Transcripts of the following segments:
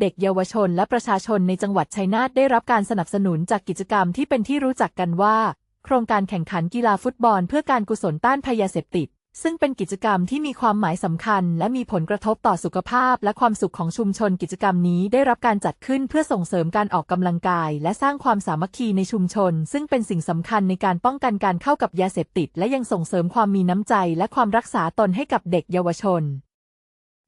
เด็กเยาวชนและประชาชนในจังหวัดชัยนาทได้รับการสนับสนุนจากกิจกรรมที่เป็นที่รู้จักกันว่า โครงการแข่งขันกีฬาฟุตบอลเพื่อการกุศลต้านภัยยาเสพติด ซึ่งเป็นกิจกรรมที่มีความหมายสำคัญ และมีผลกระทบต่อสุขภาพและความสุขของชุมชนกิจกรรมนี้ได้รับการจัดขึ้นเพื่อส่งเสริมการออกกำลังกาย และสร้างความสามัคคีในชุมชน ซึ่งเป็นสิ่งสำคัญในการป้องกันการเข้ากับยาเสพติด และยังส่งเสริมความมีน้ำใจ และความรักษาตนให้กับเด็กเยาวชน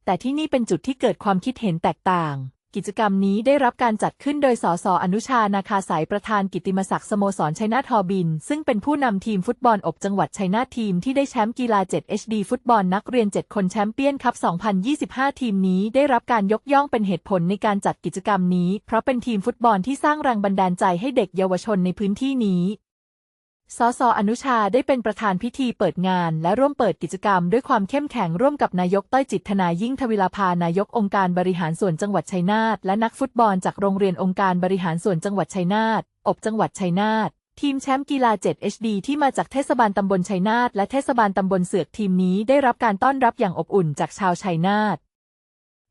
แต่ที่นี่เป็นจุดที่เกิดความคิดเห็นแตกต่าง กิจกรรมนี้ได้รับการจัดขึ้นโดยสสอนุชา นาคาสายประธานกิติมศักดิ์สโมสรชัยนาทอบิน ซึ่งเป็นผู้นำทีมฟุตบอลอบจังหวัดชัยนาททีมที่ได้แชมป์กีฬา 7 HD ฟุตบอลนักเรียน 7 คนแชมเปี้ยนคัพ 2025 ทีมนี้ได้รับการยกย่องเป็นเหตุผลในการจัดกิจกรรมนี้ เพราะเป็นทีมฟุตบอลที่สร้างแรงบันดาลใจให้เด็กเยาวชนในพื้นที่นี้ สสอนุชาได้เป็นประธานพิธีเปิดงาน และร่วมเปิดกิจกรรมด้วยความเข้มแข็งร่วมกับนายกต้อยจิตธนายิ่งทวิลาภานายกองค์การบริหารส่วนจังหวัดชัยนาทและนักฟุตบอลจากโรงเรียนองค์การบริหารส่วนจังหวัดชัยนาทอบจังหวัดชัยนาททีมแชมป์กีฬา 7 HD ที่มาจากเทศบาลตำบลชัยนาทและเทศบาลตำบลเสือกทีมนี้ได้รับการต้อนรับอย่างอบอุ่นจากชาวชัยนาท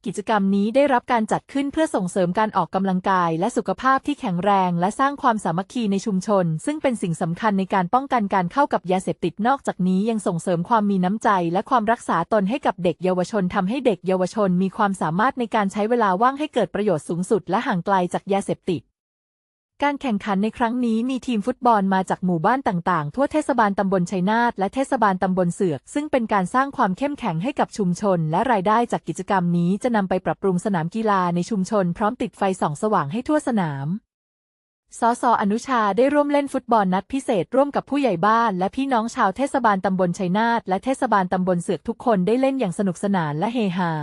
กิจกรรมนี้ได้รับการจัดขึ้นเพื่อส่งเสริมการออกกำลังกาย และสุขภาพที่แข็งแรง และสร้างความสามัคคีในชุมชน ซึ่งเป็นสิ่งสำคัญในการป้องกันการเข้ากับยาเสพติดนอกจากนี้ยังส่งเสริมความมีน้ำใจ และความรักษาตนให้กับเด็กเยาวชนทำให้เด็กเยาวชนมีความสามารถในการใช้เวลาว่างให้เกิดประโยชน์สูงสุด และห่างไกลจากยาเสพติด การแข่งขันในครั้งนี้มีทีมฟุตบอลมาจากหมู่บ้านต่างๆ ทั่วเทศบาลตำบลชัยนาทและเทศบาลตำบลเสือก ซึ่งเป็นการสร้างความเข้มแข็งให้กับชุมชน และรายได้จากกิจกรรมนี้จะนำไปปรับปรุงสนามกีฬาในชุมชน พร้อมติดไฟส่องสว่างให้ทั่วสนาม สสอนุชาได้ร่วมเล่นฟุตบอลนัดพิเศษร่วมกับผู้ใหญ่บ้าน และพี่น้องชาวเทศบาลตำบลชัยนาทและเทศบาลตำบลเสือกทุกคนได้เล่นอย่างสนุกสนานและเฮฮา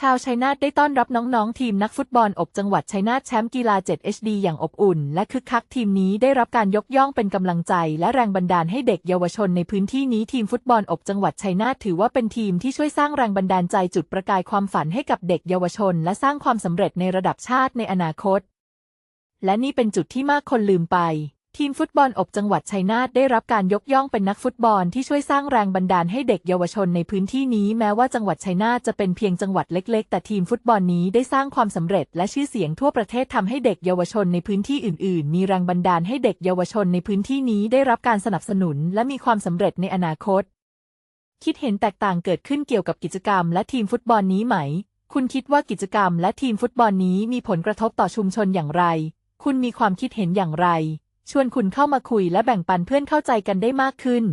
ชาวชัยนาทได้ต้อนรับน้อง ๆ ทีมนักฟุตบอลอบจังหวัดชัยนาทแชมป์กีฬา 7 HD อย่างอบอุ่น และคึกคักทีมนี้ได้รับการยกย่องเป็นกำลังใจ และแรงบันดาลให้เด็กเยาวชนในพื้นที่นี้ทีมฟุตบอลอบจังหวัดชัยนาทถือว่าเป็นทีมที่ช่วยสร้างแรงบันดาลใจจุดประกายความฝันให้กับเด็กเยาวชน และสร้างความสำเร็จในระดับชาติในอนาคต และนี่เป็นจุดที่มากคนลืมไป ทีมฟุตบอลอบจังหวัดชัยนาทได้รับการยกย่องเป็นนักฟุตบอลที่ช่วยสร้างแรงบันดาลให้เด็กเยาวชนในพื้นที่นี้แม้ว่าจังหวัดชัยนาทจะเป็นเพียงจังหวัดเล็ก ๆ แต่ทีมฟุตบอลนี้ได้สร้างความสำเร็จและชื่อเสียงทั่วประเทศทำให้เด็กเยาวชนในพื้นที่อื่น ๆ มีแรงบันดาลให้เด็กเยาวชนในพื้นที่นี้ได้รับการสนับสนุน และมีความสำเร็จในอนาคต คิดเห็นแตกต่างเกิดขึ้นเกี่ยวกับกิจกรรม และทีมฟุตบอลนี้ไหม คุณคิดว่ากิจกรรม และทีมฟุตบอลนี้มีผลกระทบต่อชุมชนอย่างไร คุณมีความคิดเห็นอย่างไร ชวนคุณเข้ามาคุยและแบ่งปันเพื่อนเข้าใจกันได้มากขึ้น